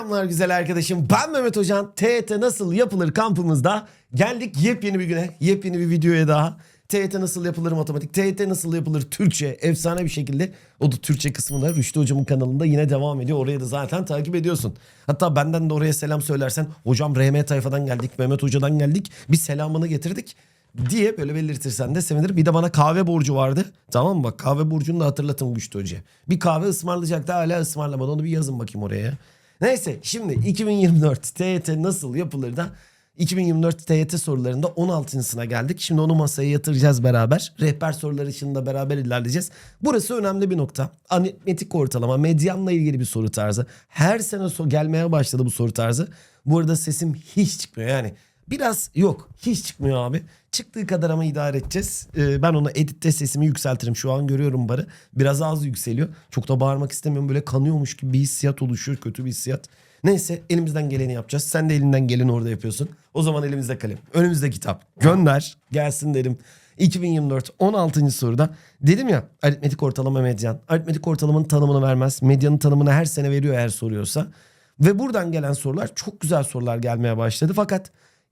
Selamlar güzel arkadaşım. Ben Mehmet Hocan. TET nasıl yapılır kampımızda geldik yepyeni bir güne, yepyeni bir videoya daha. TET nasıl yapılır matematik, TET nasıl yapılır Türkçe efsane bir şekilde. O da Türkçe kısmında Rüştü Hocam'ın kanalında yine devam ediyor. Oraya da zaten takip ediyorsun. Hatta benden de oraya selam söylersen hocam RM tayfadan geldik, Mehmet Hoca'dan geldik. Bir selamını getirdik diye böyle belirtirsen de sevinirim. Bir de bana kahve borcu vardı. Tamam mı? Bak kahve borcunu da hatırlatın Rüştü Hoca'ya. Bir kahve ısmarlayacaktı hala ısmarlamadı. Onu bir yazın bakayım oraya. Neyse şimdi 2024 TYT nasıl yapılır da 2024 TYT sorularında 16.sına geldik. Şimdi onu masaya yatıracağız beraber. Rehber soruları için de beraber ilerleyeceğiz. Burası önemli bir nokta. Aritmetik ortalama, medyanla ilgili bir soru tarzı. Her sene so gelmeye başladı bu soru tarzı. Bu arada sesim hiç çıkmıyor yani. Biraz yok hiç çıkmıyor abi. Çıktığı kadar ama idare edeceğiz. Ee, ben onu editte sesimi yükseltirim. Şu an görüyorum barı. Biraz az yükseliyor. Çok da bağırmak istemiyorum. Böyle kanıyormuş gibi bir hissiyat oluşuyor. Kötü bir hissiyat. Neyse elimizden geleni yapacağız. Sen de elinden geleni orada yapıyorsun. O zaman elimizde kalem. Önümüzde kitap. Gönder. Gelsin derim. 2024 16. soruda dedim ya aritmetik ortalama medyan. Aritmetik ortalamanın tanımını vermez. Medyanın tanımını her sene veriyor eğer soruyorsa. Ve buradan gelen sorular çok güzel sorular gelmeye başladı. Fakat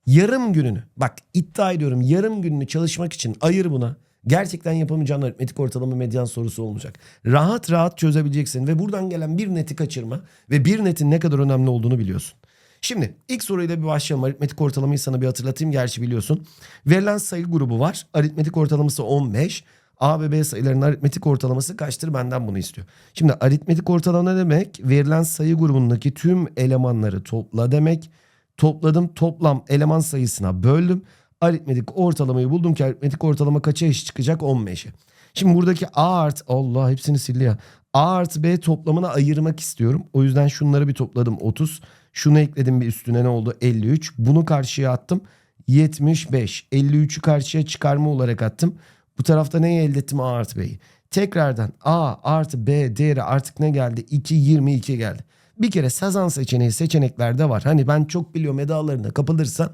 yarım gününü bak iddia ediyorum yarım gününü çalışmak için ayır buna. Gerçekten yapamayacağın aritmetik ortalama medyan sorusu olmayacak. Rahat rahat çözebileceksin ve buradan gelen bir neti kaçırma ve bir netin ne kadar önemli olduğunu biliyorsun. Şimdi ilk soruyla bir başlayalım. Aritmetik ortalamayı sana bir hatırlatayım. Gerçi biliyorsun. Verilen sayı grubu var. Aritmetik ortalaması 15. A ve B sayılarının aritmetik ortalaması kaçtır? Benden bunu istiyor. Şimdi aritmetik ortalama ne demek? Verilen sayı grubundaki tüm elemanları topla demek. Topladım toplam eleman sayısına böldüm. Aritmetik ortalamayı buldum ki aritmetik ortalama kaça eşit çıkacak? 15'e. Şimdi buradaki A artı Allah hepsini sildi ya. A artı B toplamını ayırmak istiyorum. O yüzden şunları bir topladım 30. Şunu ekledim bir üstüne ne oldu? 53. Bunu karşıya attım. 75. 53'ü karşıya çıkarma olarak attım. Bu tarafta neyi elde ettim? A artı B'yi. Tekrardan A artı B değeri artık ne geldi? 2, 22 geldi. Bir kere sazan seçeneği seçeneklerde var. Hani ben çok biliyorum edalarına kapılırsan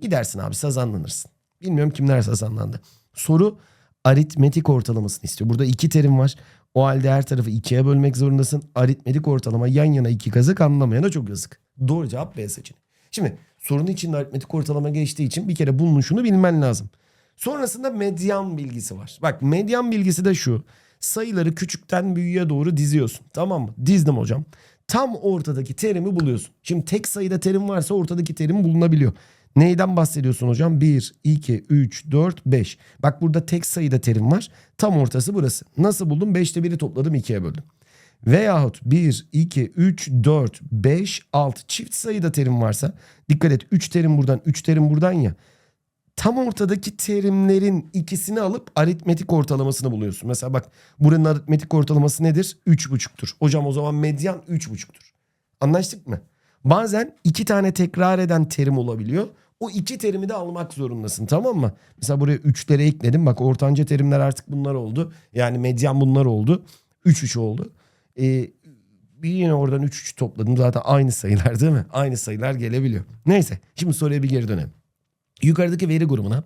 gidersin abi sazanlanırsın. Bilmiyorum kimler sazanlandı. Soru aritmetik ortalamasını istiyor. Burada iki terim var. O halde her tarafı ikiye bölmek zorundasın. Aritmetik ortalama yan yana iki kazık anlamayana çok yazık. Doğru cevap B seçeneği. Şimdi sorunun içinde aritmetik ortalama geçtiği için bir kere bunun şunu bilmen lazım. Sonrasında medyan bilgisi var. Bak medyan bilgisi de şu. Sayıları küçükten büyüğe doğru diziyorsun. Tamam mı? Dizdim hocam. Tam ortadaki terimi buluyorsun. Şimdi tek sayıda terim varsa ortadaki terim bulunabiliyor. Neyden bahsediyorsun hocam? 1, 2, 3, 4, 5. Bak burada tek sayıda terim var. Tam ortası burası. Nasıl buldum? 5'te 1'i topladım 2'ye böldüm. Veyahut 1, 2, 3, 4, 5, 6 çift sayıda terim varsa dikkat et 3 terim buradan 3 terim buradan ya. Tam ortadaki terimlerin ikisini alıp aritmetik ortalamasını buluyorsun. Mesela bak buranın aritmetik ortalaması nedir? 3,5'tur. Hocam o zaman medyan 3,5'tur. Anlaştık mı? Bazen iki tane tekrar eden terim olabiliyor. O iki terimi de almak zorundasın tamam mı? Mesela buraya 3'leri ekledim. Bak ortanca terimler artık bunlar oldu. Yani medyan bunlar oldu. 3-3 oldu. Ee, yine oradan 3-3 topladım. Zaten aynı sayılar değil mi? Aynı sayılar gelebiliyor. Neyse şimdi soruya bir geri dönelim. Yukarıdaki veri grubuna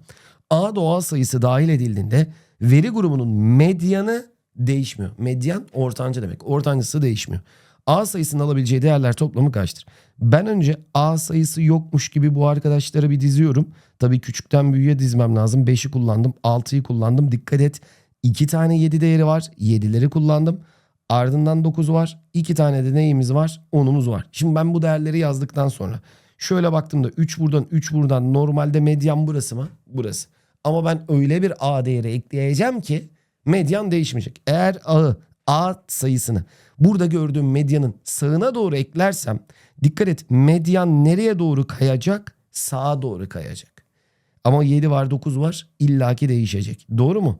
A doğal sayısı dahil edildiğinde veri grubunun medyanı değişmiyor. Medyan ortanca demek. Ortancası değişmiyor. A sayısının alabileceği değerler toplamı kaçtır? Ben önce A sayısı yokmuş gibi bu arkadaşları bir diziyorum. Tabii küçükten büyüğe dizmem lazım. 5'i kullandım. 6'yı kullandım. Dikkat et. 2 tane 7 değeri var. 7'leri kullandım. Ardından 9 var. 2 tane de neyimiz var? 10'umuz var. Şimdi ben bu değerleri yazdıktan sonra şöyle baktığımda 3 buradan 3 buradan normalde medyan burası mı? Burası. Ama ben öyle bir A değeri ekleyeceğim ki medyan değişmeyecek. Eğer A'ı A sayısını burada gördüğüm medyanın sağına doğru eklersem dikkat et medyan nereye doğru kayacak? Sağa doğru kayacak. Ama 7 var 9 var illaki değişecek. Doğru mu?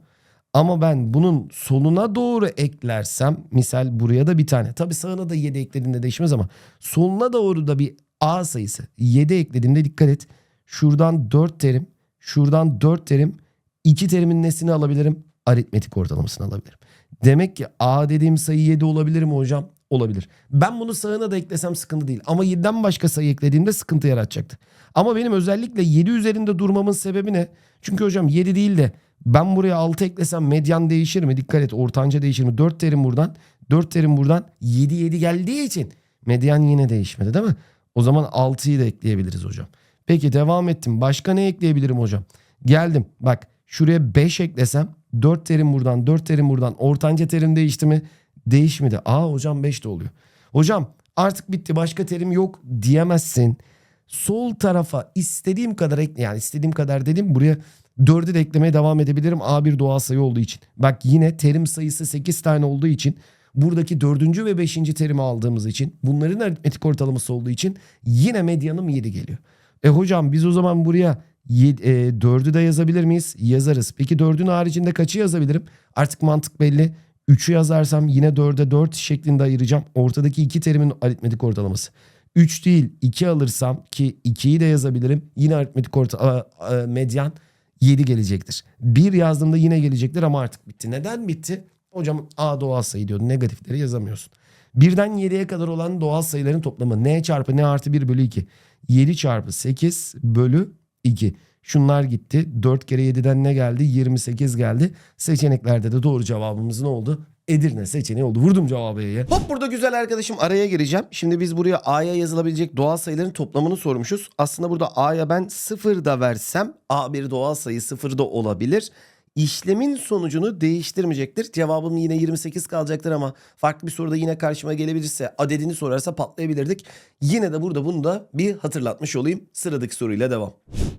Ama ben bunun soluna doğru eklersem misal buraya da bir tane. Tabi sağına da 7 eklediğinde değişmez ama soluna doğru da bir A sayısı 7 eklediğimde dikkat et. Şuradan 4 terim, şuradan 4 terim, 2 terimin nesini alabilirim? Aritmetik ortalamasını alabilirim. Demek ki A dediğim sayı 7 olabilir mi hocam? Olabilir. Ben bunu sağına da eklesem sıkıntı değil. Ama 7'den başka sayı eklediğimde sıkıntı yaratacaktı. Ama benim özellikle 7 üzerinde durmamın sebebi ne? Çünkü hocam 7 değil de ben buraya 6 eklesem medyan değişir mi? Dikkat et ortanca değişir mi? 4 terim buradan. 4 terim buradan. 7 7 geldiği için Medyan yine değişmedi değil mi? O zaman 6'yı da ekleyebiliriz hocam. Peki devam ettim. Başka ne ekleyebilirim hocam? Geldim. Bak şuraya 5 eklesem 4 terim buradan 4 terim buradan ortanca terim değişti mi? Değişmedi. Aa hocam 5 de oluyor. Hocam artık bitti başka terim yok diyemezsin. Sol tarafa istediğim kadar ekle yani istediğim kadar dedim buraya 4'ü de eklemeye devam edebilirim A1 doğal sayı olduğu için. Bak yine terim sayısı 8 tane olduğu için buradaki 4. ve 5. terimi aldığımız için bunların aritmetik ortalaması olduğu için yine medyanım 7 geliyor. E hocam biz o zaman buraya 4'ü de yazabilir miyiz? Yazarız. Peki 4'ün haricinde kaçı yazabilirim? Artık mantık belli. 3'ü yazarsam yine 4'e 4 şeklinde ayıracağım. Ortadaki iki terimin aritmetik ortalaması. 3 değil 2 alırsam ki 2'yi de yazabilirim. Yine aritmetik orta medyan 7 gelecektir. 1 yazdığımda yine gelecektir ama artık bitti. Neden bitti? Hocam A doğal sayı diyordu. Negatifleri yazamıyorsun. Birden 7'ye kadar olan doğal sayıların toplamı n çarpı n artı 1 bölü 2. 7 çarpı 8 bölü 2. Şunlar gitti. 4 kere 7'den ne geldi? 28 geldi. Seçeneklerde de doğru cevabımız ne oldu? Edirne seçeneği oldu. Vurdum cevabı ya. Hop burada güzel arkadaşım araya gireceğim. Şimdi biz buraya A'ya yazılabilecek doğal sayıların toplamını sormuşuz. Aslında burada A'ya ben 0 da versem A bir doğal sayı 0 da olabilir. İşlemin sonucunu değiştirmeyecektir. Cevabım yine 28 kalacaktır ama farklı bir soruda yine karşıma gelebilirse adedini sorarsa patlayabilirdik. Yine de burada bunu da bir hatırlatmış olayım. Sıradaki soruyla devam.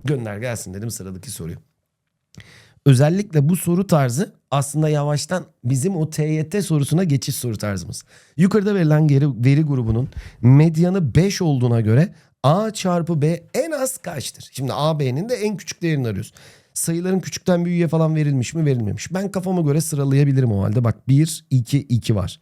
Gönder gelsin dedim sıradaki soruyu. Özellikle bu soru tarzı aslında yavaştan bizim o TYT sorusuna geçiş soru tarzımız. Yukarıda verilen geri, veri grubunun medyanı 5 olduğuna göre A çarpı B en az kaçtır? Şimdi A, B'nin de en küçük değerini arıyoruz. Sayıların küçükten büyüğe falan verilmiş mi verilmemiş. Ben kafama göre sıralayabilirim o halde. Bak 1, 2, 2 var.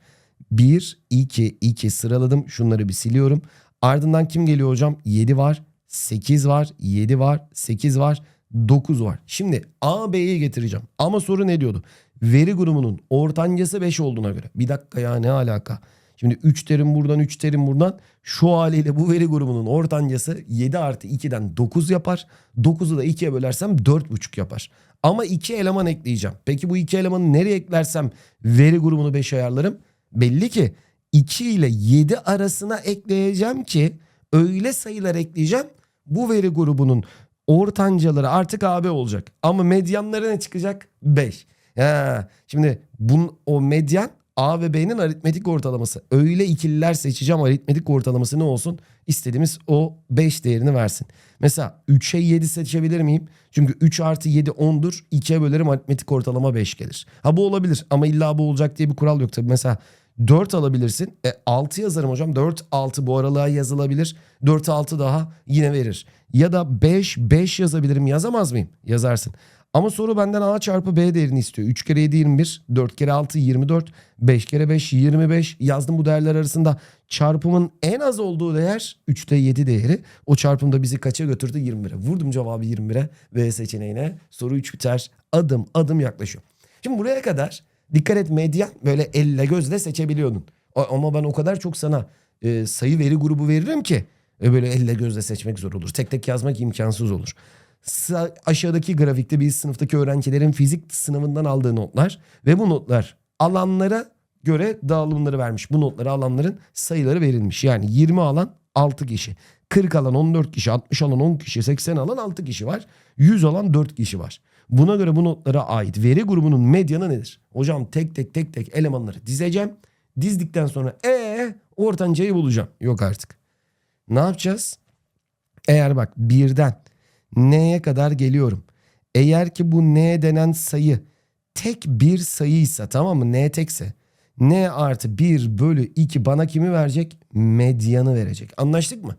1, 2, 2 sıraladım. Şunları bir siliyorum. Ardından kim geliyor hocam? 7 var, 8 var, 7 var, 8 var. 9 var. Şimdi A, B'yi getireceğim. Ama soru ne diyordu? Veri grubunun ortancası 5 olduğuna göre. Bir dakika ya ne alaka? Şimdi 3 terim buradan 3 terim buradan. Şu haliyle bu veri grubunun ortancası 7 artı 2'den 9 yapar. 9'u da 2'ye bölersem 4,5 yapar. Ama 2 eleman ekleyeceğim. Peki bu 2 elemanı nereye eklersem veri grubunu 5 ayarlarım? Belli ki 2 ile 7 arasına ekleyeceğim ki öyle sayılar ekleyeceğim. Bu veri grubunun ortancaları artık AB olacak. Ama medyanları ne çıkacak? 5. Ha, şimdi bun, o medyan A ve B'nin aritmetik ortalaması. Öyle ikililer seçeceğim aritmetik ortalaması ne olsun? İstediğimiz o 5 değerini versin. Mesela 3'e 7 seçebilir miyim? Çünkü 3 artı 7 10'dur. 2'ye bölerim aritmetik ortalama 5 gelir. Ha bu olabilir ama illa bu olacak diye bir kural yok tabii. Mesela 4 alabilirsin. E 6 yazarım hocam. 4 6 bu aralığa yazılabilir. 4 6 daha yine verir. Ya da 5 5 yazabilirim. Yazamaz mıyım? Yazarsın. Ama soru benden A çarpı B değerini istiyor. 3 kere 7 21, 4 kere 6 24, 5 kere 5 25. Yazdım bu değerler arasında çarpımın en az olduğu değer 3'te 7 değeri. O çarpımda bizi kaça götürdü? 21'e. Vurdum cevabı 21'e V seçeneğine. Soru 3 biter. Adım adım yaklaşıyor. Şimdi buraya kadar dikkat et medya böyle elle gözle seçebiliyordun. Ama ben o kadar çok sana e, sayı veri grubu veririm ki e, böyle elle gözle seçmek zor olur. Tek tek yazmak imkansız olur. Aşağıdaki grafikte bir sınıftaki öğrencilerin fizik sınavından aldığı notlar ve bu notlar alanlara göre dağılımları vermiş. Bu notları alanların sayıları verilmiş. Yani 20 alan 6 kişi. 40 alan 14 kişi, 60 alan 10 kişi, 80 alan 6 kişi var. 100 alan 4 kişi var. Buna göre bu notlara ait veri grubunun medyanı nedir? Hocam tek tek tek tek elemanları dizeceğim. Dizdikten sonra ee ortancayı bulacağım. Yok artık. Ne yapacağız? Eğer bak birden n'ye kadar geliyorum. Eğer ki bu n denen sayı tek bir sayıysa tamam mı? n tekse n artı 1 bölü 2 bana kimi verecek? Medyanı verecek. Anlaştık mı?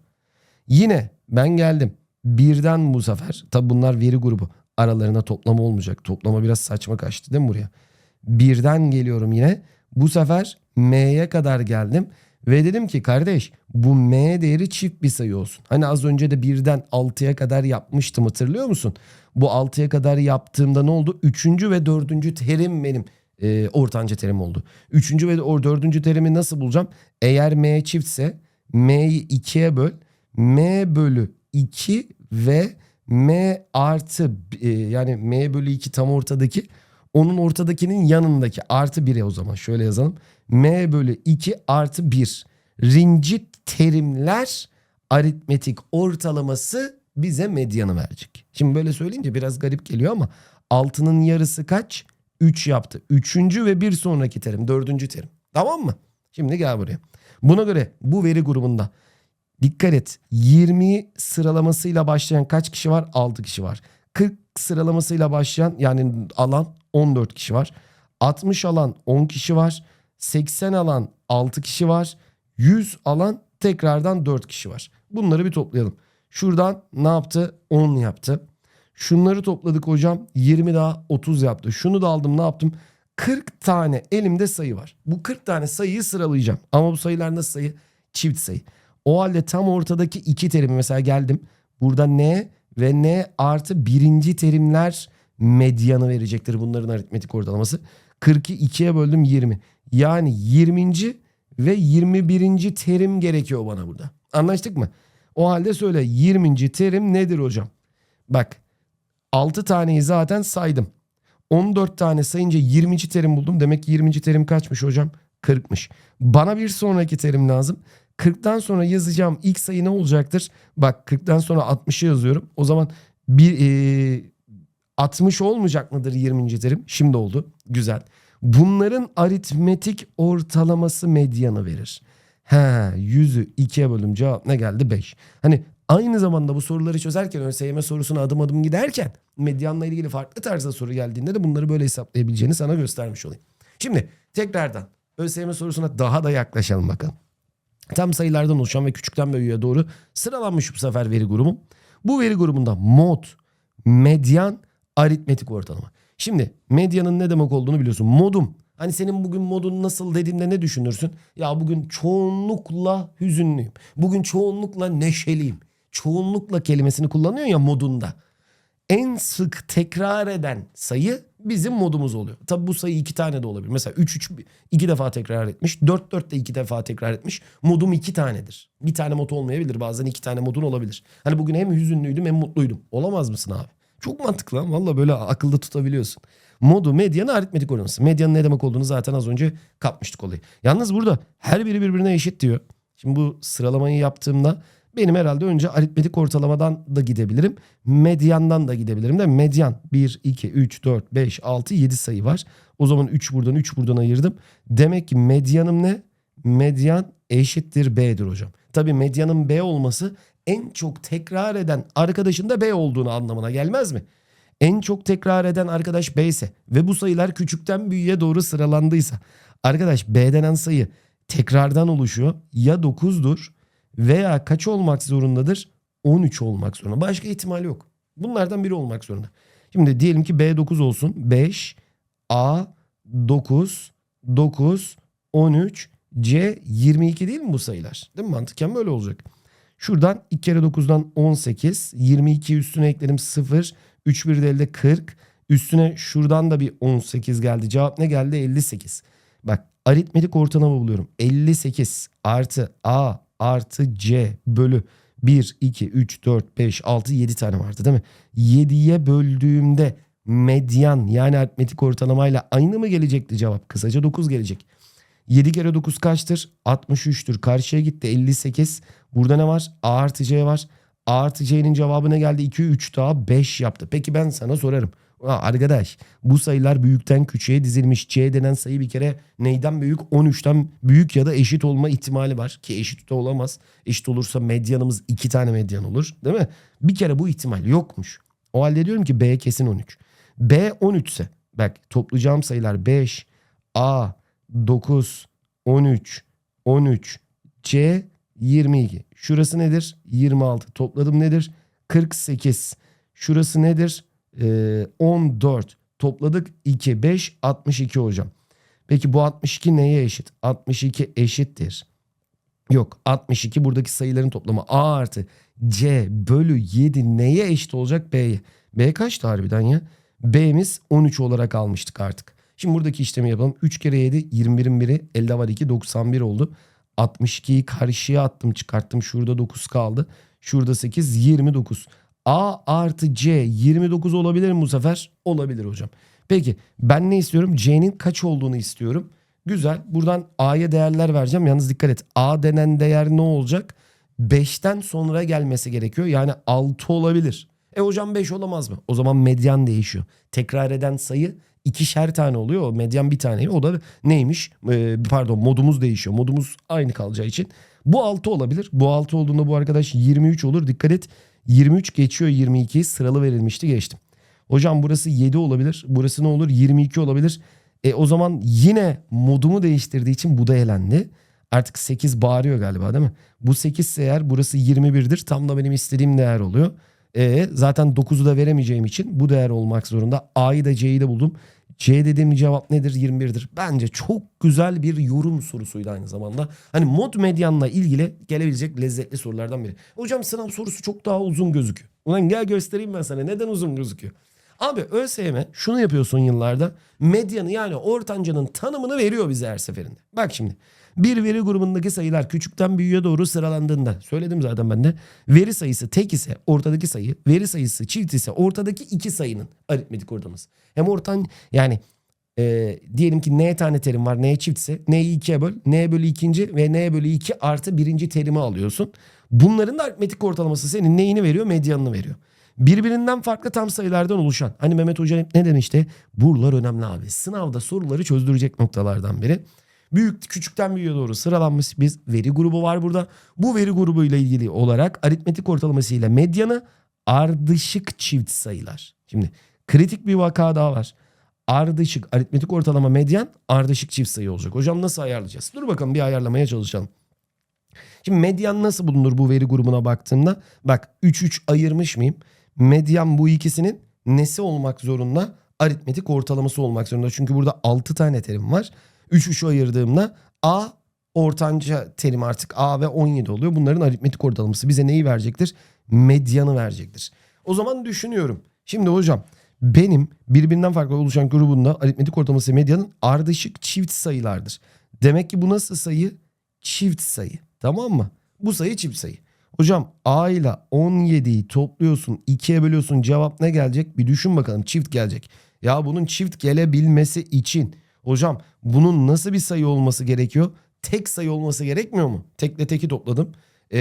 Yine ben geldim. Birden bu sefer tabi bunlar veri grubu aralarına toplama olmayacak. Toplama biraz saçma kaçtı değil mi buraya? Birden geliyorum yine. Bu sefer m'ye kadar geldim. Ve dedim ki kardeş bu m değeri çift bir sayı olsun. Hani az önce de birden 6'ya kadar yapmıştım hatırlıyor musun? Bu 6'ya kadar yaptığımda ne oldu? Üçüncü ve dördüncü terim benim e, ortanca terim oldu. Üçüncü ve o dördüncü terimi nasıl bulacağım? Eğer m çiftse m'yi 2'ye böl. m bölü 2 ve m artı e, yani m bölü 2 tam ortadaki onun ortadakinin yanındaki artı 1'e o zaman şöyle yazalım. M bölü 2 artı 1. Rincit terimler aritmetik ortalaması bize medyanı verecek. Şimdi böyle söyleyince biraz garip geliyor ama altının yarısı kaç? 3 yaptı. Üçüncü ve bir sonraki terim. Dördüncü terim. Tamam mı? Şimdi gel buraya. Buna göre bu veri grubunda dikkat et 20 sıralamasıyla başlayan kaç kişi var? 6 kişi var. 40 sıralamasıyla başlayan yani alan 14 kişi var. 60 alan 10 kişi var. 80 alan 6 kişi var. 100 alan tekrardan 4 kişi var. Bunları bir toplayalım. Şuradan ne yaptı? 10 yaptı. Şunları topladık hocam. 20 daha 30 yaptı. Şunu da aldım ne yaptım? 40 tane elimde sayı var. Bu 40 tane sayıyı sıralayacağım. Ama bu sayılar nasıl sayı? Çift sayı. O halde tam ortadaki iki terimi mesela geldim. Burada n ve n artı birinci terimler medyanı verecektir bunların aritmetik ortalaması. 40'ı 2'ye böldüm 20. Yani 20. ve 21. terim gerekiyor bana burada. Anlaştık mı? O halde söyle 20. terim nedir hocam? Bak 6 taneyi zaten saydım. 14 tane sayınca 20. terim buldum. Demek ki 20. terim kaçmış hocam? 40'mış. Bana bir sonraki terim lazım. 40'tan sonra yazacağım ilk sayı ne olacaktır? Bak 40'tan sonra 60'ı yazıyorum. O zaman bir e, 60 olmayacak mıdır 20. terim? Şimdi oldu. Güzel. Bunların aritmetik ortalaması medyanı verir. He 100'ü 2'ye bölüm cevap ne geldi? 5. Hani aynı zamanda bu soruları çözerken ÖSYM sorusuna adım adım giderken medyanla ilgili farklı tarzda soru geldiğinde de bunları böyle hesaplayabileceğini sana göstermiş olayım. Şimdi tekrardan ÖSYM sorusuna daha da yaklaşalım bakalım. Tam sayılardan oluşan ve küçükten büyüğe doğru sıralanmış bu sefer veri grubum. Bu veri grubunda mod, medyan, aritmetik ortalama. Şimdi medyanın ne demek olduğunu biliyorsun. Modum. Hani senin bugün modun nasıl dediğimde ne düşünürsün? Ya bugün çoğunlukla hüzünlüyüm. Bugün çoğunlukla neşeliyim. Çoğunlukla kelimesini kullanıyorsun ya modunda. En sık tekrar eden sayı bizim modumuz oluyor. Tabi bu sayı iki tane de olabilir. Mesela 3 3 iki defa tekrar etmiş. 4 4 de iki defa tekrar etmiş. Modum iki tanedir. Bir tane mod olmayabilir. Bazen iki tane modun olabilir. Hani bugün hem hüzünlüydüm hem mutluydum. Olamaz mısın abi? Çok mantıklı lan. Valla böyle akılda tutabiliyorsun. Modu medyanın aritmetik ortalaması. Medyanın ne demek olduğunu zaten az önce kapmıştık olayı. Yalnız burada her biri birbirine eşit diyor. Şimdi bu sıralamayı yaptığımda benim herhalde önce aritmetik ortalamadan da gidebilirim. Medyandan da gidebilirim de medyan 1, 2, 3, 4, 5, 6, 7 sayı var. O zaman 3 buradan 3 buradan ayırdım. Demek ki medyanım ne? Medyan eşittir B'dir hocam. Tabii medyanın B olması en çok tekrar eden arkadaşın da B olduğunu anlamına gelmez mi? En çok tekrar eden arkadaş B ise ve bu sayılar küçükten büyüğe doğru sıralandıysa arkadaş B denen sayı tekrardan oluşuyor. Ya 9'dur veya kaç olmak zorundadır? 13 olmak zorunda. Başka ihtimal yok. Bunlardan biri olmak zorunda. Şimdi diyelim ki B9 olsun. 5, A, 9, 9, 13, C 22 değil mi bu sayılar? Değil mi? Mantıken böyle olacak. Şuradan 2 kere 9'dan 18. 22 üstüne ekledim 0. 3 bir de elde 40. Üstüne şuradan da bir 18 geldi. Cevap ne geldi? 58. Bak aritmetik ortalama buluyorum. 58 artı A artı C bölü 1, 2, 3, 4, 5, 6, 7 tane vardı değil mi? 7'ye böldüğümde medyan yani aritmetik ortalamayla aynı mı gelecekti cevap? Kısaca 9 gelecek. 7 kere 9 kaçtır? 63'tür. Karşıya gitti 58. Burada ne var? A artı C var. A artı C'nin cevabı ne geldi? 2, 3 daha 5 yaptı. Peki ben sana sorarım. Aa, arkadaş bu sayılar büyükten küçüğe dizilmiş. C denen sayı bir kere neyden büyük? 13'ten büyük ya da eşit olma ihtimali var. Ki eşit de olamaz. Eşit olursa medyanımız 2 tane medyan olur. Değil mi? Bir kere bu ihtimal yokmuş. O halde diyorum ki B kesin 13. B 13 ise bak toplayacağım sayılar 5, A, 9, 13, 13, C 22. Şurası nedir? 26. Topladım nedir? 48. Şurası nedir? Ee, 14. Topladık 2, 5, 62 hocam. Peki bu 62 neye eşit? 62 eşittir. Yok 62 buradaki sayıların toplamı A artı C bölü 7 neye eşit olacak? B'ye. B kaçtı harbiden ya? B'miz 13 olarak almıştık artık. Şimdi buradaki işlemi yapalım. 3 kere 7 21'in biri elde var 2 91 oldu. 62'yi karşıya attım çıkarttım. Şurada 9 kaldı. Şurada 8 29. A artı C 29 olabilir mi bu sefer? Olabilir hocam. Peki ben ne istiyorum? C'nin kaç olduğunu istiyorum. Güzel. Buradan A'ya değerler vereceğim. Yalnız dikkat et. A denen değer ne olacak? 5'ten sonra gelmesi gerekiyor. Yani 6 olabilir. E hocam 5 olamaz mı? O zaman medyan değişiyor. Tekrar eden sayı ikişer tane oluyor. O medyan bir tane. O da neymiş? Ee, pardon modumuz değişiyor. Modumuz aynı kalacağı için. Bu 6 olabilir. Bu 6 olduğunda bu arkadaş 23 olur. Dikkat et. 23 geçiyor 22'yi sıralı verilmişti geçtim. Hocam burası 7 olabilir. Burası ne olur? 22 olabilir. E o zaman yine modumu değiştirdiği için bu da elendi. Artık 8 bağırıyor galiba değil mi? Bu 8 ise eğer burası 21'dir. Tam da benim istediğim değer oluyor. E zaten 9'u da veremeyeceğim için bu değer olmak zorunda. A'yı da C'yi de buldum. C dediğim cevap nedir? 21'dir. Bence çok güzel bir yorum sorusuydu aynı zamanda. Hani mod medyanla ilgili gelebilecek lezzetli sorulardan biri. Hocam sınav sorusu çok daha uzun gözüküyor. Ulan gel göstereyim ben sana neden uzun gözüküyor. Abi ÖSYM şunu yapıyor son yıllarda. Medyanı yani ortancanın tanımını veriyor bize her seferinde. Bak şimdi. Bir veri grubundaki sayılar küçükten büyüğe doğru sıralandığında söyledim zaten ben de veri sayısı tek ise ortadaki sayı veri sayısı çift ise ortadaki iki sayının aritmetik ortalaması. Hem ortan yani e, diyelim ki n tane terim var n çiftse n'yi ikiye böl n bölü ikinci ve n bölü iki artı birinci terimi alıyorsun. Bunların da aritmetik ortalaması senin neyini veriyor medyanını veriyor. Birbirinden farklı tam sayılardan oluşan. Hani Mehmet Hoca ne demişti? Buralar önemli abi. Sınavda soruları çözdürecek noktalardan biri. Büyük küçükten büyüğe doğru sıralanmış bir veri grubu var burada. Bu veri grubu ile ilgili olarak aritmetik ortalaması ile medyanı ardışık çift sayılar. Şimdi kritik bir vaka daha var. Ardışık aritmetik ortalama medyan ardışık çift sayı olacak. Hocam nasıl ayarlayacağız? Dur bakalım bir ayarlamaya çalışalım. Şimdi medyan nasıl bulunur bu veri grubuna baktığımda? Bak 3-3 ayırmış mıyım? Medyan bu ikisinin nesi olmak zorunda? Aritmetik ortalaması olmak zorunda. Çünkü burada 6 tane terim var. 3-3'ü ayırdığımda A ortanca terim artık A ve 17 oluyor. Bunların aritmetik ortalaması bize neyi verecektir? Medyanı verecektir. O zaman düşünüyorum. Şimdi hocam benim birbirinden farklı oluşan grubunda aritmetik ortalaması medyanın ardışık çift sayılardır. Demek ki bu nasıl sayı? Çift sayı. Tamam mı? Bu sayı çift sayı. Hocam A ile 17'yi topluyorsun 2'ye bölüyorsun cevap ne gelecek? Bir düşün bakalım çift gelecek. Ya bunun çift gelebilmesi için hocam bunun nasıl bir sayı olması gerekiyor? Tek sayı olması gerekmiyor mu? Tekle teki topladım. E,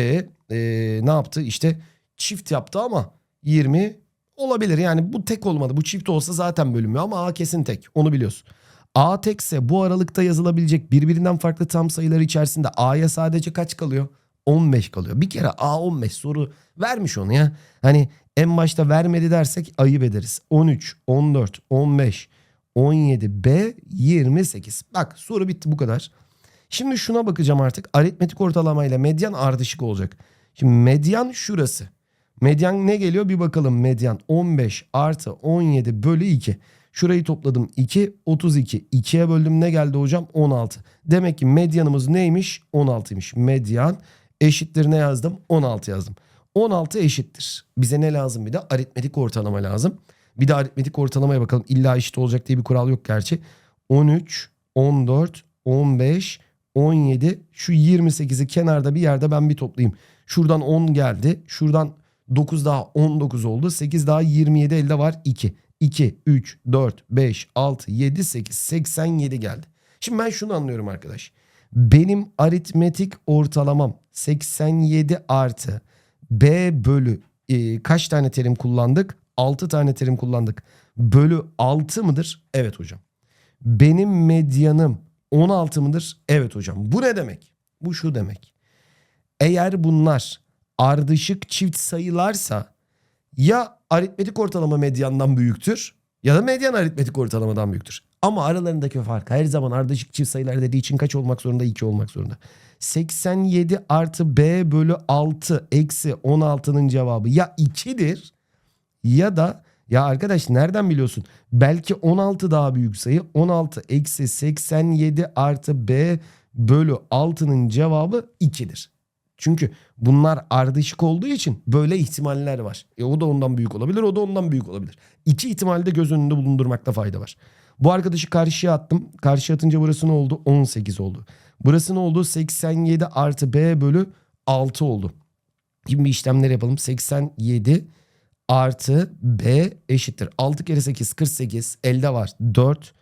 e, ne yaptı? İşte çift yaptı ama 20 olabilir. Yani bu tek olmadı. Bu çift olsa zaten bölünmüyor ama A kesin tek. Onu biliyorsun. A tekse bu aralıkta yazılabilecek birbirinden farklı tam sayılar içerisinde A'ya sadece kaç kalıyor? 15 kalıyor. Bir kere A 15 soru vermiş onu ya. Hani en başta vermedi dersek ayıp ederiz. 13, 14, 15, 17, B 28. Bak soru bitti bu kadar. Şimdi şuna bakacağım artık. Aritmetik ortalamayla medyan ardışık olacak. Şimdi medyan şurası. Medyan ne geliyor bir bakalım. Medyan 15 artı 17 bölü 2. Şurayı topladım 2, 32. 2'ye böldüm ne geldi hocam? 16. Demek ki medyanımız neymiş? 16'ymış. Medyan eşittir ne yazdım? 16 yazdım. 16 eşittir. Bize ne lazım bir de? Aritmetik ortalama lazım. Bir de aritmetik ortalamaya bakalım. İlla eşit olacak diye bir kural yok gerçi. 13, 14, 15, 17. Şu 28'i kenarda bir yerde ben bir toplayayım. Şuradan 10 geldi. Şuradan 9 daha 19 oldu. 8 daha 27 elde var 2. 2, 3, 4, 5, 6, 7, 8, 87 geldi. Şimdi ben şunu anlıyorum arkadaş. Benim aritmetik ortalamam 87 artı B bölü e, kaç tane terim kullandık? 6 tane terim kullandık. Bölü 6 mıdır? Evet hocam. Benim medyanım 16 mıdır? Evet hocam. Bu ne demek? Bu şu demek. Eğer bunlar ardışık çift sayılarsa ya aritmetik ortalama medyandan büyüktür ya da medyan aritmetik ortalamadan büyüktür. Ama aralarındaki fark her zaman ardışık çift sayılar dediği için kaç olmak zorunda? 2 olmak zorunda. 87 artı b bölü 6 eksi 16'nın cevabı ya 2'dir ya da ya arkadaş nereden biliyorsun? Belki 16 daha büyük sayı. 16 eksi 87 artı b bölü 6'nın cevabı 2'dir. Çünkü bunlar ardışık olduğu için böyle ihtimaller var. E o da ondan büyük olabilir, o da ondan büyük olabilir. İki ihtimali de göz önünde bulundurmakta fayda var. Bu arkadaşı karşıya attım. Karşıya atınca burası ne oldu? 18 oldu. Burası ne oldu? 87 artı b bölü 6 oldu. Şimdi işlemler yapalım. 87 artı b eşittir. 6 kere 8 48. Elde var 4.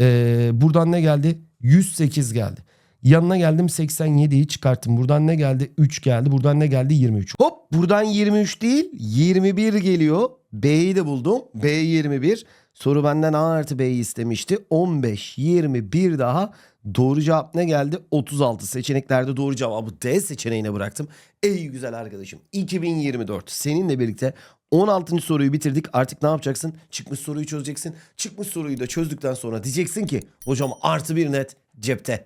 Ee, buradan ne geldi? 108 geldi. Yanına geldim 87'yi çıkarttım. Buradan ne geldi? 3 geldi. Buradan ne geldi? 23. Hop buradan 23 değil 21 geliyor. B'yi de buldum. B 21. Soru benden A artı B'yi istemişti. 15, 21 daha. Doğru cevap ne geldi? 36. Seçeneklerde doğru cevabı D seçeneğine bıraktım. Ey güzel arkadaşım. 2024 seninle birlikte 16. soruyu bitirdik. Artık ne yapacaksın? Çıkmış soruyu çözeceksin. Çıkmış soruyu da çözdükten sonra diyeceksin ki hocam artı bir net cepte.